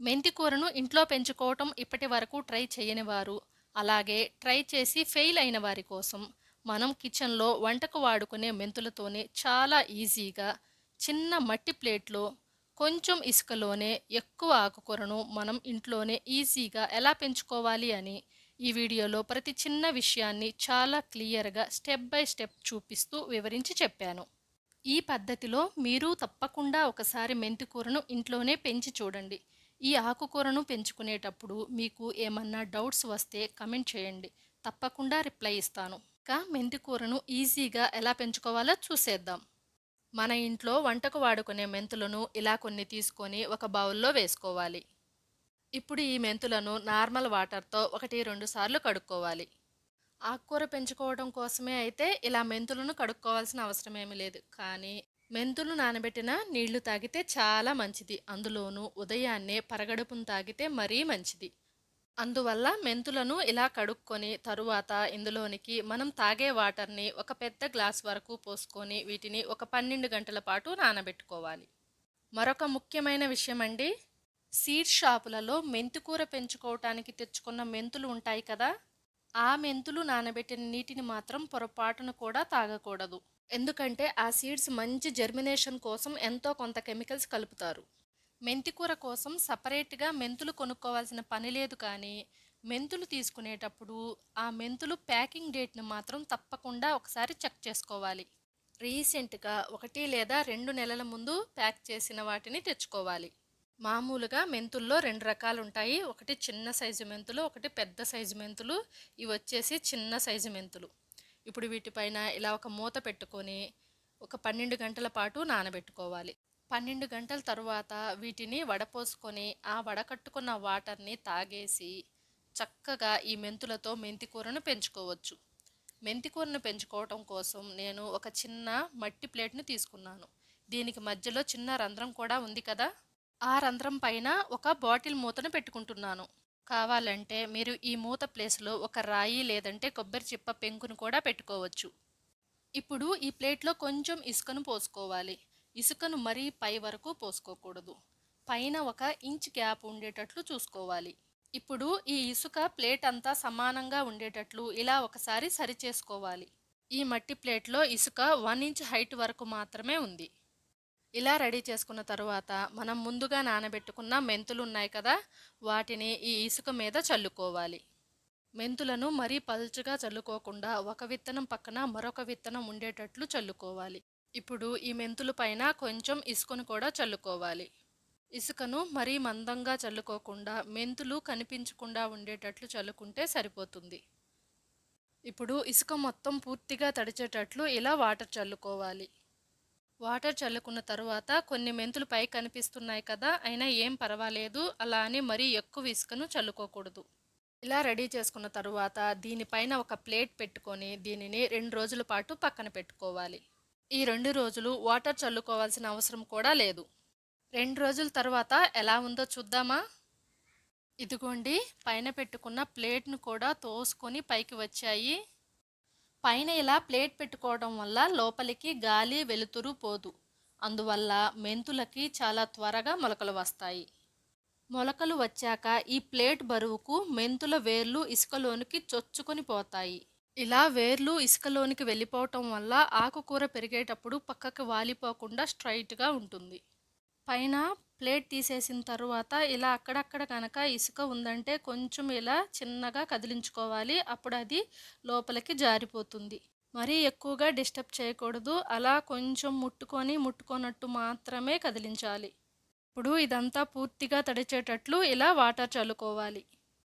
మెంతి కూరను ఇంట్లో పెంచుకోవటం ఇప్పటి వరకు ట్రై చేయని వారు. అలాగే ట్రై చేసి ఫెయిల్ అయిన వారి కోసం మనం కిచెన్లో వంటకు వాడుకునే మెంతులతోనే చాలా ఈజీగా చిన్న మట్టి ప్లేట్లో కొంచెం ఇసుకలోనే ఎక్కువ ఆకుకూరను మనం ఇంట్లోనే ఈజీగా ఎలా పెంచుకోవాలి అని ఈ వీడియోలో ప్రతి చిన్న విషయాన్ని చాలా క్లియర్గా స్టెప్ బై స్టెప్ చూపిస్తూ వివరించి చెప్పాను. ఈ పద్ధతిలో మీరు తప్పకుండా ఒకసారి మెంతికూరను ఇంట్లోనే పెంచి చూడండి. ఈ ఆకుకూరను పెంచుకునేటప్పుడు మీకు ఏమన్నా డౌట్స్ వస్తే కమెంట్ చేయండి. తప్పకుండా రిప్లై ఇస్తాను. ఇంకా మెంతి కూరను ఈజీగా ఎలా పెంచుకోవాలో చూసేద్దాం. మన ఇంట్లో వంటకు వాడుకునే మెంతులను ఇలా కొన్ని తీసుకొని ఒక బౌల్లో వేసుకోవాలి. ఇప్పుడు ఈ మెంతులను నార్మల్ వాటర్తో ఒకటి రెండు సార్లు కడుక్కోవాలి. ఆకుకూర పెంచుకోవడం కోసమే అయితే ఇలా మెంతులను కడుక్కోవాల్సిన అవసరం ఏమీ లేదు. కానీ మెంతులు నానబెట్టిన నీళ్ళు తాగితే చాలా మంచిది. అందులోనూ ఉదయాన్నే పరగడుపును తాగితే మరీ మంచిది. అందువల్ల మెంతులను ఇలా కడుక్కొని తరువాత ఇందులోనికి మనం తాగే వాటర్ని ఒక పెద్ద గ్లాస్ వరకు పోసుకొని వీటిని ఒక పన్నెండు గంటల పాటు నానబెట్టుకోవాలి. మరొక ముఖ్యమైన విషయం అండి సీడ్ షాపులలో మెంతికూర పెంచుకోవటానికి తెచ్చుకున్న మెంతులు ఉంటాయి కదా ఆ మెంతులు నానబెట్టిన నీటిని మాత్రం పొరపాటును కూడా తాగకూడదు. ఎందుకంటే ఆ సీడ్స్ మంచి జర్మినేషన్ కోసం ఎంతో కొంత కెమికల్స్ కలుపుతారు. మెంతికూర కోసం సపరేట్గా మెంతులు కొనుక్కోవాల్సిన పని లేదు కానీ మెంతులు తీసుకునేటప్పుడు ఆ మెంతులు ప్యాకింగ్ డేట్ని మాత్రం తప్పకుండా ఒకసారి చెక్ చేసుకోవాలి. రీసెంట్గా ఒకటి లేదా రెండు నెలల ముందు ప్యాక్ చేసిన వాటిని తెచ్చుకోవాలి. మామూలుగా మెంతుల్లో రెండు రకాలు ఉంటాయి. ఒకటి చిన్న సైజు మెంతులు ఒకటి పెద్ద సైజు మెంతులు. ఇవి వచ్చేసి చిన్న సైజు మెంతులు. ఇప్పుడు వీటిపైన ఇలా ఒక మూత పెట్టుకొని ఒక పన్నెండు గంటల పాటు నానబెట్టుకోవాలి. పన్నెండు గంటల తరువాత వీటిని వడపోసుకొని ఆ వడకట్టుకున్న వాటర్ని తాగేసి చక్కగా ఈ మెంతులతో మెంతి కూరను పెంచుకోవచ్చు. మెంతి కూరను పెంచుకోవటం కోసం నేను ఒక చిన్న మట్టి ప్లేట్ను తీసుకున్నాను. దీనికి మధ్యలో చిన్న రంధ్రం కూడా ఉంది కదా? ఆ రంధ్రం పైన ఒక బాటిల్ మూతను పెట్టుకుంటున్నాను. కావాలంటే మీరు ఈ మూత ప్లేస్లో ఒక రాయి లేదంటే కొబ్బరి చిప్ప పెంకును కూడా పెట్టుకోవచ్చు. ఇప్పుడు ఈ ప్లేట్లో కొంచెం ఇసుకను పోసుకోవాలి. ఇసుకను మరీ పై వరకు పోసుకోకూడదు. పైన ఒక ఇంచ్ గ్యాప్ ఉండేటట్లు చూసుకోవాలి. ఇప్పుడు ఈ ఇసుక ప్లేట్ అంతా సమానంగా ఉండేటట్లు ఇలా ఒకసారి సరి చేసుకోవాలి ఈ మట్టి ప్లేట్లో ఇసుక వన్ ఇంచ్ హైట్ వరకు మాత్రమే ఉంది. ఇలా రెడీ చేసుకున్న తర్వాత మనం ముందుగా నానబెట్టుకున్న మెంతులు ఉన్నాయి కదా వాటిని ఈ ఇసుక మీద చల్లుకోవాలి. మెంతులను మరీ పలుచగా చల్లుకోకుండా ఒక విత్తనం పక్కన మరొక విత్తనం ఉండేటట్లు చల్లుకోవాలి. ఇప్పుడు ఈ మెంతుల పైన కొంచెం ఇసుకను కూడా చల్లుకోవాలి. ఇసుకను మరీ మందంగా చల్లుకోకుండా మెంతులు కనిపించకుండా ఉండేటట్లు చల్లుకుంటే సరిపోతుంది. ఇప్పుడు ఇసుక మొత్తం పూర్తిగా తడిచేటట్లు ఇలా వాటర్ చల్లుకోవాలి. వాటర్ చల్లుకున్న తర్వాత కొన్ని మెంతులు పై కనిపిస్తున్నాయి కదా అయినా ఏం పర్వాలేదు. అలా అని మరీ ఎక్కువ ఇసుకను చల్లుకోకూడదు. ఇలా రెడీ చేసుకున్న తరువాత దీనిపైన ఒక ప్లేట్ పెట్టుకొని దీనిని రెండు రోజుల పాటు పక్కన పెట్టుకోవాలి. ఈ రెండు రోజులు వాటర్ చల్లుకోవాల్సిన అవసరం కూడా లేదు. రెండు రోజుల తర్వాత ఎలా ఉందో చూద్దామా? ఇదిగోండి పైన పెట్టుకున్న ప్లేట్ను కూడా తోసుకొని పైకి వచ్చాయి. పైన ఇలా ప్లేట్ పెట్టుకోవడం వల్ల లోపలికి గాలి వెలుతురు పోదు. అందువల్ల మెంతులకి చాలా త్వరగా మొలకలు వస్తాయి. మొలకలు వచ్చాక ఈ ప్లేట్ బరువుకు మెంతుల వేర్లు ఇసుకలోనికి చొచ్చుకొని పోతాయి. ఇలా వేర్లు ఇసుకలోనికి వెళ్ళిపోవటం వల్ల ఆకుకూర పెరిగేటప్పుడు పక్కకి వాలిపోకుండా స్ట్రైట్గా ఉంటుంది. పైన ప్లేట్ తీసేసిన తర్వాత ఇలా అక్కడక్కడ కనుక ఇసుక ఉందంటే కొంచెం ఇలా చిన్నగా కదిలించుకోవాలి. అప్పుడు అది లోపలికి జారిపోతుంది. మరీ ఎక్కువగా డిస్టర్బ్ చేయకూడదు. అలా కొంచెం ముట్టుకొని ముట్టుకోనట్టు మాత్రమే కదిలించాలి. ఇప్పుడు ఇదంతా పూర్తిగా తడిచేటట్లు ఇలా వాటర్ చల్లుకోవాలి.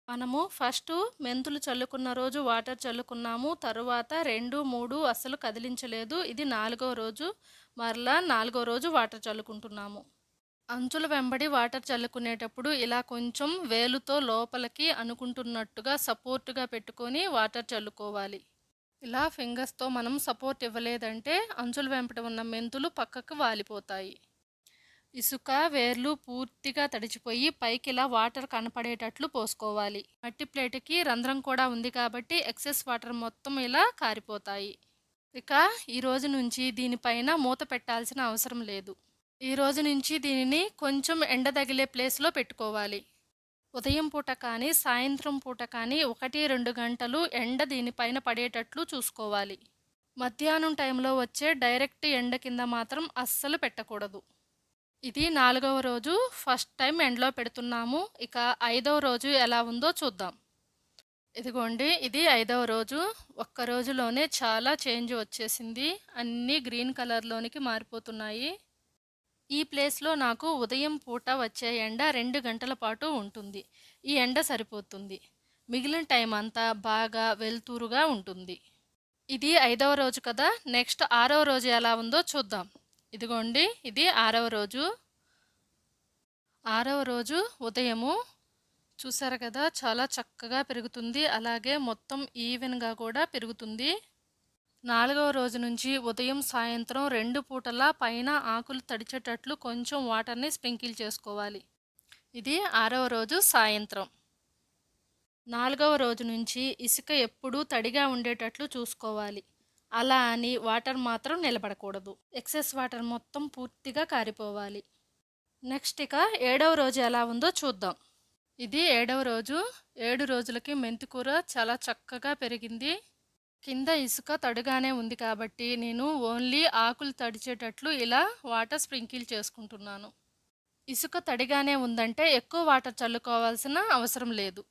మనము ఫస్ట్ మెంతులు చల్లుకున్న రోజు వాటర్ చల్లుకున్నాము. తరువాత రెండు మూడు అస్సలు కదిలించలేదు. ఇది నాలుగో రోజు. మరలా నాలుగో రోజు వాటర్ చల్లుకుంటున్నాము. అంచుల వెంబడి వాటర్ చల్లుకునేటప్పుడు ఇలా కొంచెం వేలుతో లోపలికి అనుకుంటున్నట్టుగా సపోర్టుగా పెట్టుకొని వాటర్ చల్లుకోవాలి. ఇలా ఫింగర్స్తో మనం సపోర్ట్ ఇవ్వలేదంటే అంచుల వెంబడి ఉన్న మెంతులు పక్కకు వాలిపోతాయి. ఇసుక వేర్లు పూర్తిగా తడిచిపోయి పైకి ఇలా వాటర్ కనపడేటట్లు పోసుకోవాలి. మట్టి ప్లేట్కి రంధ్రం కూడా ఉంది కాబట్టి ఎక్సెస్ వాటర్ మొత్తం ఇలా కారిపోతాయి. ఇక ఈ రోజు నుంచి దీనిపైన మూత పెట్టాల్సిన అవసరం లేదు. ఈ రోజు నుంచి దీనిని కొంచెం ఎండ తగిలే ప్లేస్లో పెట్టుకోవాలి. ఉదయం పూట కానీ సాయంత్రం పూట కానీ ఒకటి రెండు గంటలు ఎండ దీనిపైన పడేటట్లు చూసుకోవాలి. మధ్యాహ్నం టైంలో వచ్చే డైరెక్ట్ ఎండ కింద మాత్రం అస్సలు పెట్టకూడదు. ఇది నాలుగవ రోజు ఫస్ట్ టైం ఎండలో పెడుతున్నాము. ఇక ఐదవ రోజు ఎలా ఉందో చూద్దాం. ఇదిగోండి ఇది ఐదవ రోజు. ఒక్క రోజులోనే చాలా చేంజ్ వచ్చేసింది. అన్నీ గ్రీన్ కలర్లోనికి మారిపోతున్నాయి. ఈ ప్లేస్లో నాకు ఉదయం పూట వచ్చే ఎండ రెండు గంటల పాటు ఉంటుంది. ఈ ఎండ సరిపోతుంది. మిగిలిన టైం అంతా బాగా వెలుతురుగా ఉంటుంది. ఇది ఐదవ రోజు కదా? నెక్స్ట్ ఆరవ రోజు ఎలా ఉందో చూద్దాం. ఇదిగోండి ఇది ఆరవ రోజు. ఆరవ రోజు ఉదయము. చూసారు కదా? చాలా చక్కగా పెరుగుతుంది. అలాగే మొత్తం ఈవెన్గా కూడా పెరుగుతుంది. నాలుగవ రోజు నుంచి ఉదయం సాయంత్రం రెండు పూటలా పైన ఆకులు తడిచేటట్లు కొంచెం వాటర్ని స్ప్రింకిల్ చేసుకోవాలి. ఇది ఆరవ రోజు సాయంత్రం. నాలుగవ రోజు నుంచి ఇసుక ఎప్పుడూ తడిగా ఉండేటట్లు చూసుకోవాలి. అలా అని వాటర్ మాత్రం నిలబడకూడదు. ఎక్సెస్ వాటర్ మొత్తం పూర్తిగా కారిపోవాలి. నెక్స్ట్ ఇక ఏడవ రోజు ఎలా ఉందో చూద్దాం. ఇది ఏడవ రోజు ఏడు రోజులకి మెంతికూర చాలా చక్కగా పెరిగింది. కింద ఇసుక తడుగానే ఉంది కాబట్టి నేను ఓన్లీ ఆకులు తడిచేటట్లు ఇలా వాటర్ స్ప్రింకిల్ చేసుకుంటున్నాను. ఇసుక తడిగానే ఉందంటే ఎక్కువ వాటర్ చల్లుకోవాల్సిన అవసరం లేదు.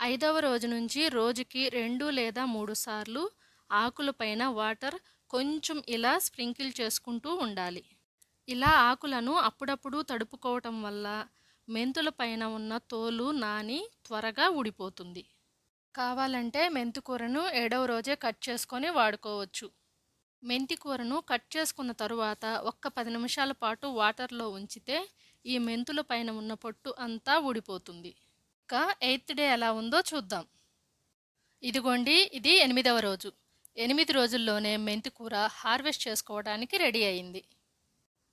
ఐదవ రోజు నుంచి రోజుకి రెండు లేదా మూడు సార్లు ఆకులపైన వాటర్ కొంచెం ఇలా స్ప్రింకిల్ చేసుకుంటూ ఉండాలి. ఇలా ఆకులను అప్పుడప్పుడు తడుపుకోవటం వల్ల మెంతుల పైన ఉన్న తోలు నాని త్వరగా ఊడిపోతుంది. కావాలంటే మెంతికూరను ఏడవ రోజే కట్ చేసుకొని వాడుకోవచ్చు. మెంతికూరను కట్ చేసుకున్న తరువాత ఒక్క పది నిమిషాల పాటు వాటర్లో ఉంచితే ఈ మెంతుల పైన ఉన్న పొట్టు అంతా ఊడిపోతుంది. ఇక ఎయిత్ డే ఎలా ఉందో చూద్దాం. ఇదిగోండి ఇది ఎనిమిదవ రోజు. ఎనిమిది రోజుల్లోనే మెంతికూర హార్వెస్ట్ చేసుకోవడానికి రెడీ అయింది.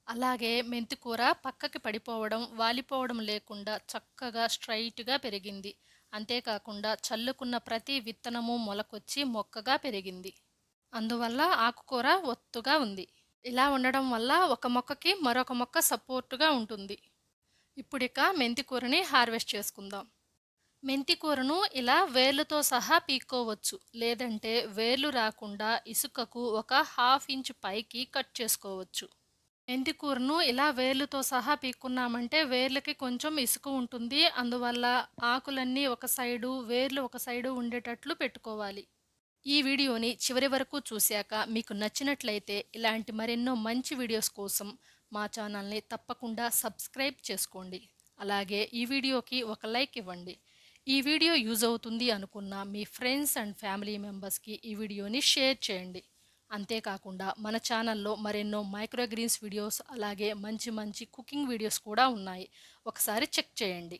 అలాగే మెంతికూర పక్కకి పడిపోవడం వాలిపోవడం లేకుండా చక్కగా స్ట్రైట్గా పెరిగింది. అంతేకాకుండా చల్లుకున్న ప్రతి విత్తనము మొలకొచ్చి మొక్కగా పెరిగింది. అందువల్ల ఆకుకూర ఒత్తుగా ఉంది. ఇలా ఉండడం వల్ల ఒక మొక్కకి మరొక మొక్క సపోర్టుగా ఉంటుంది. ఇప్పుడిక మెంతికూరని హార్వెస్ట్ చేసుకుందాం. మెంతికూరను ఇలా వేర్లతో సహా పీక్కోవచ్చు. లేదంటే వేర్లు రాకుండా ఇసుకకు ఒక హాఫ్ ఇంచ్ పైకి కట్ చేసుకోవచ్చు. మెంతికూరను ఇలా వేర్లతో సహా పీక్కున్నామంటే వేర్లకి కొంచెం ఇసుక ఉంటుంది. అందువల్ల ఆకులన్నీ ఒక సైడు వేర్లు ఒక సైడు ఉండేటట్లు పెట్టుకోవాలి. ఈ వీడియోని చివరి వరకు చూశాక మీకు నచ్చినట్లయితే ఇలాంటి మరెన్నో మంచి వీడియోస్ కోసం మా ఛానల్ని తప్పకుండా సబ్స్క్రైబ్ చేసుకోండి. అలాగే ఈ వీడియోకి ఒక లైక్ ఇవ్వండి. ఈ వీడియో యూజ్ అవుతుంది అనుకున్న మీ ఫ్రెండ్స్ అండ్ ఫ్యామిలీ మెంబర్స్కి ఈ వీడియోని షేర్ చేయండి. అంతేకాకుండా మన ఛానల్లో మరెన్నో మైక్రోగ్రీన్స్ వీడియోస్ అలాగే మంచి మంచి కుకింగ్ వీడియోస్ కూడా ఉన్నాయి. ఒకసారి చెక్ చేయండి.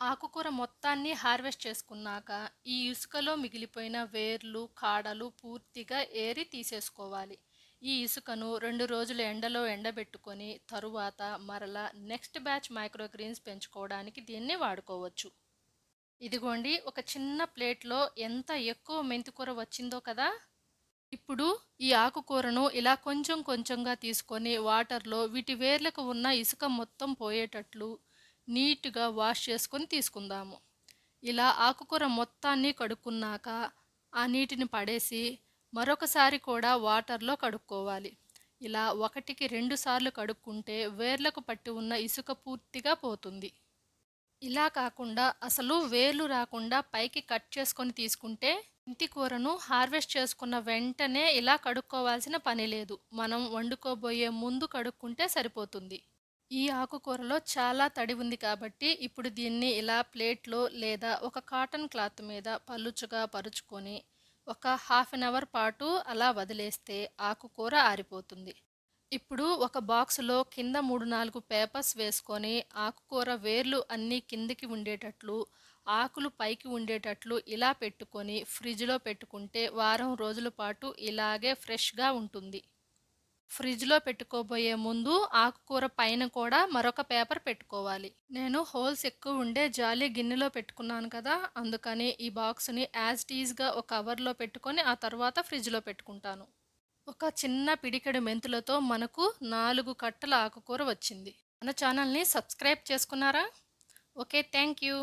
ఆకుకూర మొత్తాన్ని హార్వెస్ట్ చేసుకున్నాక ఈ ఇసుకలో మిగిలిపోయిన వేర్లు కాడలు పూర్తిగా ఏరి తీసేసుకోవాలి. ఈ ఇసుకను రెండు రోజులు ఎండలో ఎండబెట్టుకొని తరువాత మరలా నెక్స్ట్ బ్యాచ్ మైక్రోగ్రీన్స్ పెంచుకోవడానికి దీన్ని వాడుకోవచ్చు. ఇదిగోండి ఒక చిన్న ప్లేట్లో ఎంత ఎక్కువ మెంతికూర వచ్చిందో కదా! ఇప్పుడు ఈ ఆకుకూరను ఇలా కొంచెం కొంచెంగా తీసుకొని వాటర్లో వీటి వేర్లకు ఉన్న ఇసుక మొత్తం పోయేటట్లు నీట్గా వాష్ చేసుకొని తీసుకుందాము. ఇలా ఆకుకూర మొత్తాన్ని కడుక్కున్నాక ఆ నీటిని పడేసి మరొకసారి కూడా వాటర్లో కడుక్కోవాలి. ఇలా ఒకటికి రెండు సార్లు కడుక్కుంటే వేర్లకు పట్టి ఉన్న ఇసుక పూర్తిగా పోతుంది. ఇలా కాకుండా అసలు వేర్లు రాకుండా పైకి కట్ చేసుకొని తీసుకుంటే ఇంటి కూరను హార్వెస్ట్ చేసుకున్న వెంటనే ఇలా కడుక్కోవాల్సిన పని లేదు. మనం వండుకోబోయే ముందు కడుక్కుంటే సరిపోతుంది. ఈ ఆకుకూరలో చాలా తడి ఉంది కాబట్టి ఇప్పుడు దీన్ని ఇలా ప్లేట్లో లేదా ఒక కాటన్ క్లాత్ మీద పలుచుగా పరుచుకొని ఒక హాఫ్ అన్ అవర్ పాటు అలా వదిలేస్తే ఆకుకూర ఆరిపోతుంది. ఇప్పుడు ఒక బాక్స్లో కింద మూడు నాలుగు పేపర్స్ వేసుకొని ఆకుకూర వేర్లు అన్నీ కిందికి ఉండేటట్లు ఆకులు పైకి ఉండేటట్లు ఇలా పెట్టుకొని ఫ్రిడ్జ్లో పెట్టుకుంటే వారం రోజుల పాటు ఇలాగే ఫ్రెష్గా ఉంటుంది. ఫ్రిడ్జ్లో పెట్టుకోబోయే ముందు ఆకుకూర పైన కూడా మరొక పేపర్ పెట్టుకోవాలి. నేను హోల్స్ ఎక్కువ ఉండే జాలి గిన్నెలో పెట్టుకున్నాను కదా అందుకని ఈ బాక్స్ని యాజ్ టీజ్గా ఒక కవర్లో పెట్టుకొని ఆ తర్వాత ఫ్రిడ్జ్లో పెట్టుకుంటాను. ఒక చిన్న పిడికెడు మెంతులతో మనకు నాలుగు కట్టల ఆకుకూర వచ్చింది. మన ఛానల్ని సబ్స్క్రైబ్ చేసుకున్నారా? Okay thank you